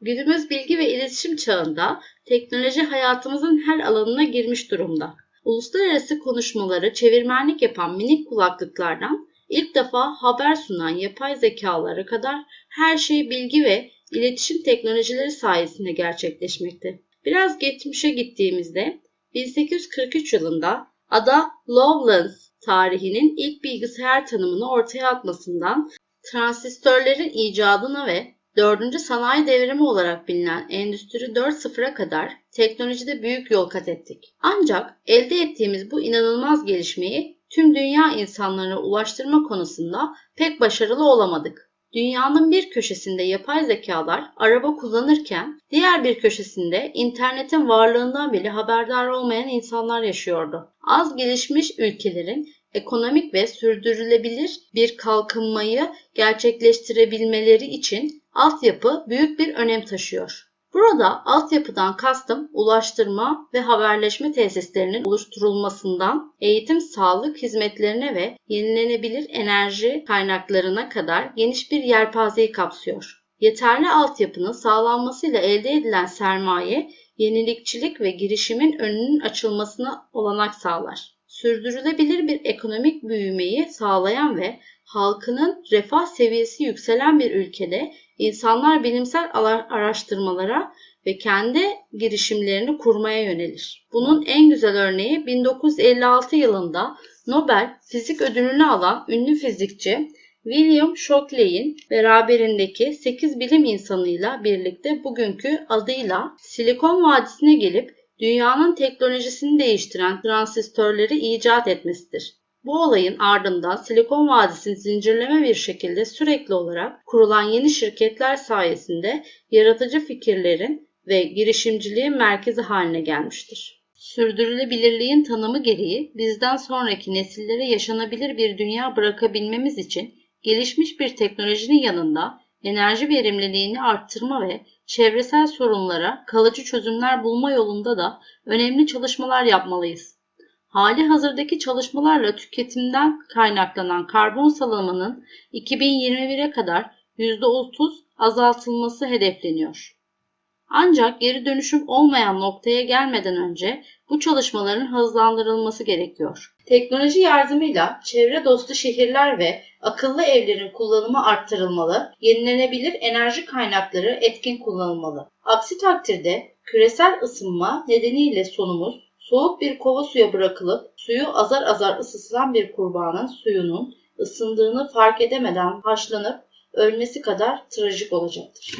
Günümüz bilgi ve iletişim çağında teknoloji hayatımızın her alanına girmiş durumda. Uluslararası konuşmaları çevirmenlik yapan minik kulaklıklardan ilk defa haber sunan yapay zekalara kadar her şey bilgi ve iletişim teknolojileri sayesinde gerçekleşmekte. Biraz geçmişe gittiğimizde 1843 yılında Ada Lovelace tarihinin ilk bilgisayar tanımını ortaya atmasından transistörlerin icadına ve 4. sanayi devrimi olarak bilinen Endüstri 4.0'a kadar teknolojide büyük yol kat ettik. Ancak elde ettiğimiz bu inanılmaz gelişmeyi tüm dünya insanlarına ulaştırma konusunda pek başarılı olamadık. Dünyanın bir köşesinde yapay zekalar araba kullanırken diğer bir köşesinde internetin varlığından bile haberdar olmayan insanlar yaşıyordu. Az gelişmiş ülkelerin ekonomik ve sürdürülebilir bir kalkınmayı gerçekleştirebilmeleri için altyapı büyük bir önem taşıyor. Burada altyapıdan kastım ulaştırma ve haberleşme tesislerinin oluşturulmasından eğitim, sağlık hizmetlerine ve yenilenebilir enerji kaynaklarına kadar geniş bir yelpazeyi kapsıyor. Yeterli altyapının sağlanmasıyla elde edilen sermaye, yenilikçilik ve girişimin önünün açılmasına olanak sağlar. Sürdürülebilir bir ekonomik büyümeyi sağlayan ve halkının refah seviyesi yükselen bir ülkede insanlar bilimsel araştırmalara ve kendi girişimlerini kurmaya yönelir. Bunun en güzel örneği 1956 yılında Nobel Fizik Ödülünü alan ünlü fizikçi William Shockley'in beraberindeki 8 bilim insanıyla birlikte bugünkü adıyla Silikon Vadisi'ne gelip dünyanın teknolojisini değiştiren transistörleri icat etmesidir. Bu olayın ardından Silikon Vadisi zincirleme bir şekilde sürekli olarak kurulan yeni şirketler sayesinde yaratıcı fikirlerin ve girişimciliğin merkezi haline gelmiştir. Sürdürülebilirliğin tanımı gereği bizden sonraki nesillere yaşanabilir bir dünya bırakabilmemiz için gelişmiş bir teknolojinin yanında enerji verimliliğini arttırma ve çevresel sorunlara kalıcı çözümler bulma yolunda da önemli çalışmalar yapmalıyız. Hali hazırdaki çalışmalarla tüketimden kaynaklanan karbon salımının 2021'e kadar %30 azaltılması hedefleniyor. Ancak geri dönüşüm olmayan noktaya gelmeden önce bu çalışmaların hızlandırılması gerekiyor. Teknoloji yardımıyla çevre dostu şehirler ve akıllı evlerin kullanımı arttırılmalı, yenilenebilir enerji kaynakları etkin kullanılmalı. Aksi takdirde küresel ısınma nedeniyle sonumuz soğuk bir kova suya bırakılıp suyu azar azar ısıtılan bir kurbanın suyunun ısındığını fark edemeden haşlanıp ölmesi kadar trajik olacaktır.